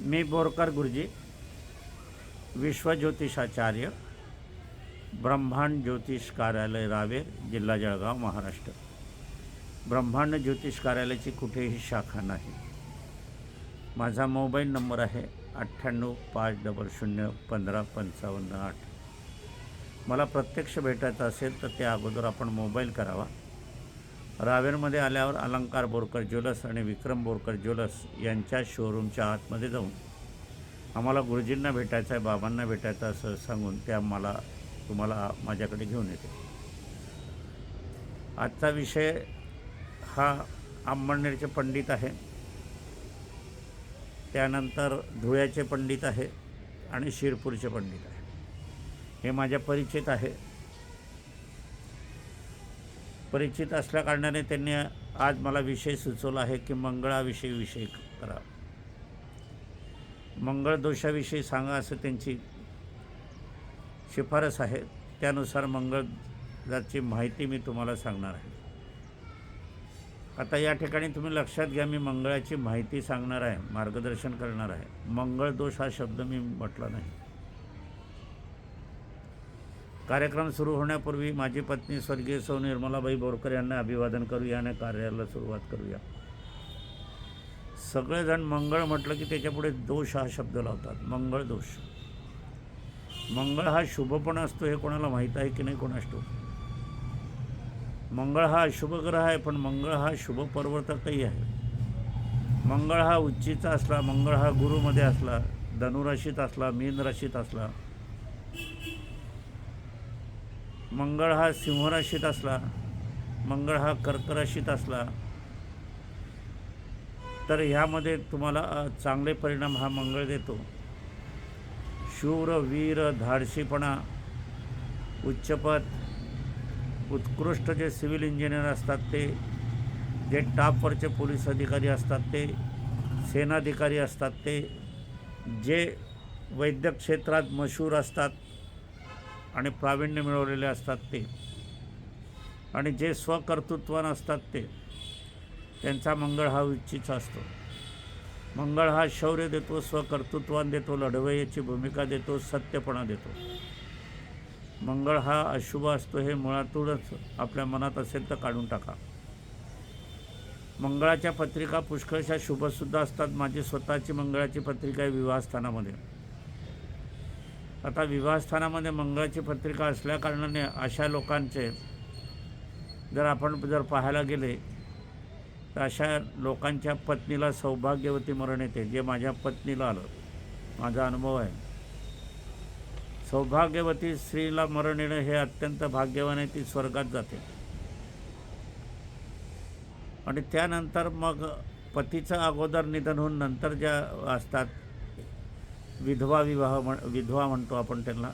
मी बोरकर गुरुजी विश्वज्योतिषाचार्य ब्रह्मांड ज्योतिष कार्यालय रावेर जिल्हा जळगाव महाराष्ट्र. ब्रह्मांड ज्योतिष कार्यालयाची कुठेही शाखा नाही. माझा मोबाईल नंबर आहे अठ्ठ्याण्णव पाच डबल शून्य पंधरा पंचावन्न आठ. मला प्रत्यक्ष भेटायचं असेल तर त्या अगोदर आपण मोबाईल करावा. रावेरमध्ये आल्यावर अलंकार बोरकर ज्वेलर्स आणि विक्रम बोरकर ज्वेलर्स यांच्या शोरूमच्या आतमध्ये जाऊन आम्हाला गुरुजींना भेटायचं आहे बाबांना भेटायचं आहे असं सांगून त्या मला तुम्हाला माझ्याकडे घेऊन येते. आजचा विषय हा आंबणनेरचे पंडित आहे. त्यानंतर धुळ्याचे पंडित आहे आणि शिरपूरचे पंडित आहे. हे माझ्या परिचित आहे. परिचित असल्याकारणाने त्यांनी आज मला विषय सुचवला आहे की मंगळाविषयी विषय करा. मंगळ दोषाविषयी सांगा असं त्यांची शिफारस आहे. त्यानुसार मंगळाची माहिती मी तुम्हाला सांगणार आहे. आता या ठिकाणी तुम्ही लक्षात घ्या मी मंगळाची माहिती सांगणार आहे मार्गदर्शन करणार आहे. मंगळ दोष हा शब्द मी म्हटला नाही. कार्यक्रम सुरू होण्यापूर्वी माझी पत्नी स्वर्गीय सौ निर्मलाबाई बोरकर यांना अभिवादन करूया आणि कार्याला सुरुवात करूया. सगळेजण मंगळ म्हटलं की त्याच्यापुढे दोष हा शब्द लावतात. मंगळ दोष. मंगळ हा शुभ पण असतो हे कोणाला माहीत आहे की नाही कोणाष्टो मंगळ हा अशुभ ग्रह आहे पण मंगळ हा शुभ पर्वतकही आहे. मंगळ हा उच्चीचा असला मंगळ हा गुरुमध्ये असला धनुराशीत असला मीन राशीत असला मंगळ हा सिंहराशीत असला मंगळ हा कर्कराशीत असला तर ह्यामध्ये तुम्हाला चांगले परिणाम हा मंगळ देतो. शूर वीर धाडशीपणा उच्चपद उत्कृष्ट जे सिव्हिल इंजिनियर असतात ते जे टापवरचे पोलीस अधिकारी असतात ते सेनाधिकारी असतात ते जे वैद्यक क्षेत्रात मशहूर असतात आणि प्रावीण्य मिळवलेले असतात ते. आणि जे स्वकर्तृत्वान असतात ते त्यांचा मंगळ हा उच्चीचा असतो. मंगळ हा शौर्य देतो स्वकर्तृत्वान देतो लढवय्याची भूमिका देतो सत्यपणा देतो. मंगळ हा अशुभ असतो हे मुळातूनच आपल्या मनात असेल तर काढून टाका. मंगळाच्या पत्रिका पुष्कळशा शुभसुद्धा असतात. माझी स्वतःची मंगळाची पत्रिका आहे विवाहस्थानामध्ये. आता विवाहस्थानामध्ये मंगळाची पत्रिका असल्याकारणाने अशा लोकांचे जर आपण जर पाहायला गेले तर अशा लोकांच्या पत्नीला सौभाग्यवती मरण येते जे माझ्या पत्नीला आलं. माझा अनुभव आहे. सौभाग्यवती स्त्रीला मरण येणं हे अत्यंत भाग्यवान आहे ती स्वर्गात जाते. आणि त्यानंतर मग पतीचं अगोदर निधन होऊन नंतर ज्या असतात विधवा विवाह म्हण विधवा म्हणतो आपण त्यांना.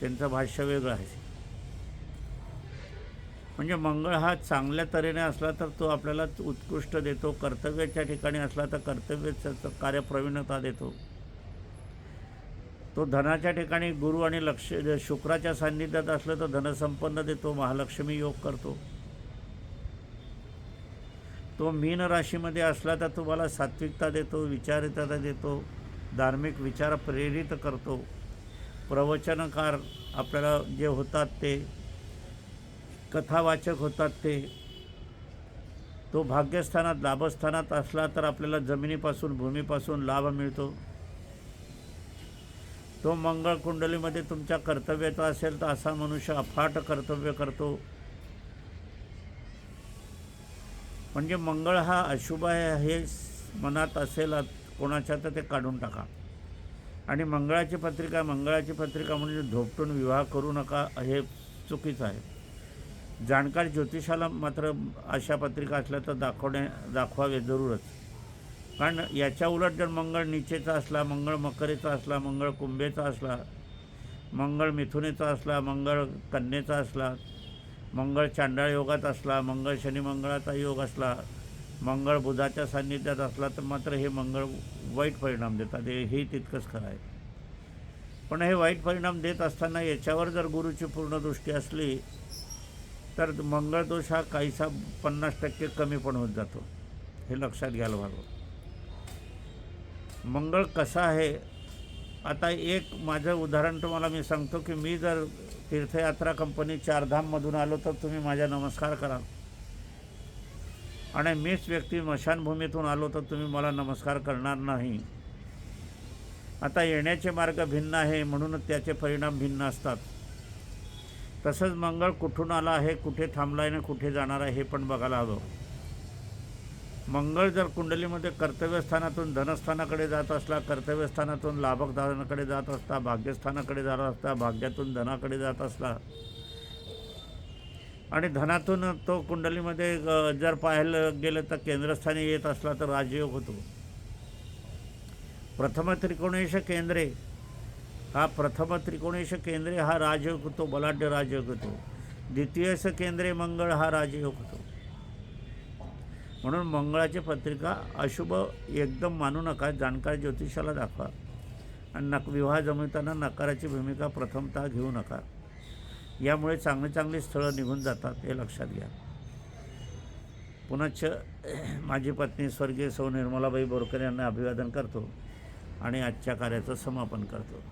त्यांचं भाष्य वेगळं आहे. म्हणजे मंगळ हा चांगल्या तऱ्हेने असला तर तो आपल्याला उत्कृष्ट देतो कर्तव्याच्या ठिकाणी असला तर कर्तव्याचं कार्यप्रवीणता देतो. तो धनाच्या ठिकाणी गुरु आणि लक्ष शुक्राच्या सान्निध्यात असलं तर धनसंपन्न देतो महालक्ष्मी योग करतो. तो मीन राशीमध्ये असला तर तुम्हाला सात्विकता देतो विचारिता देतो. धार्मिक विचार प्रेरित करतो. प्रवचनकार आपल्याला जे होतात ते कथावाचक होतात ते तो भाग्यस्थानात लाभस्थानात असला तर आपल्याला जमिनीपासून भूमीपासून लाभ मिळतो. तो मंगळ कुंडलीमध्ये तुमच्या कर्तव्याचा असेल तर असा मनुष्य अफाट कर्तव्य करतो. म्हणजे मंगळ हा अशुभ आहे हे मनात असेल कोणाच्या तर ते काढून टाका. आणि मंगळाची पत्रिका मंगळाची पत्रिका म्हणजे झोपटून विवाह करू नका हे चुकीचं आहे. जाणकार ज्योतिषाला मात्र अशा पत्रिका असल्या तर दाखवणे दाखवावे जरूरच. कारण याच्या उलट जर मंगळ निचेचा असला मंगळ मकरेचा असला मंगळ कुंभेचा असला मंगळ मिथुनेचा असला मंगळ कन्येचा असला मंगळ चांडाळ योगात असला मंगळ शनिमंगळाचा योग असला मंगळ बुधाच्या सान्निध्यात असला तर मात्र हे मंगळ वाईट परिणाम देतात. हे तितकंच खरं आहे. पण हे वाईट परिणाम देत असताना याच्यावर जर गुरुची पूर्ण दृष्टी असली तर मंगळ दोष हा काहीसा पन्नास टक्के कमी पण होत जातो. हे लक्षात घ्यायला हवं. मंगळ कसा आहे? आता एक माझं उदाहरण तुम्हाला मी सांगतो की मी जर तीर्थयात्रा कंपनी चारधाममधून आलो तर तुम्ही माझ्या नमस्कार करा आणि मीच व्यक्ती मशानभूमीतून आलो तर तुम्ही मला नमस्कार करणार नाही. आता येण्याचे मार्ग भिन्न आहे म्हणूनच त्याचे परिणाम भिन्न असतात. तसंच मंगळ कुठून आला आहे कुठे थांबला आहे आणि कुठे जाणार आहे हे पण बघायला हवं. मंगळ जर कुंडलीमध्ये कर्तव्यस्थानातून धनस्थानाकडे जात असला कर्तव्यस्थानातून लाभकदानाकडे जात असता भाग्यस्थानाकडे जात असता भाग्यातून धनाकडे जात असला आणि धनातून तो कुंडलीमध्ये जर पाहायला गेलं तर केंद्रस्थानी येत असला तर राजयोग होतो. प्रथम त्रिकोणेश केंद्रे. हा प्रथम त्रिकोणेश केंद्रे हा राजयोग होतो बलाढ्य राजयोग होतो. द्वितीयस केंद्रे मंगळ हा राजयोग होतो. म्हणून मंगळाची पत्रिका अशुभ एकदम मानू नका जाणकार ज्योतिषाला दाखवा. आणि नक विवाह जमवताना नकाराची भूमिका प्रथमतः घेऊ नका. यामुळे चांगली चांगली स्थळं निघून जातात हे लक्षात घ्या. पुनश्च माझी पत्नी स्वर्गीय सौ निर्मलाबाई बोरकर यांना अभिवादन करतो आणि आजच्या कार्याचं समापन करतो.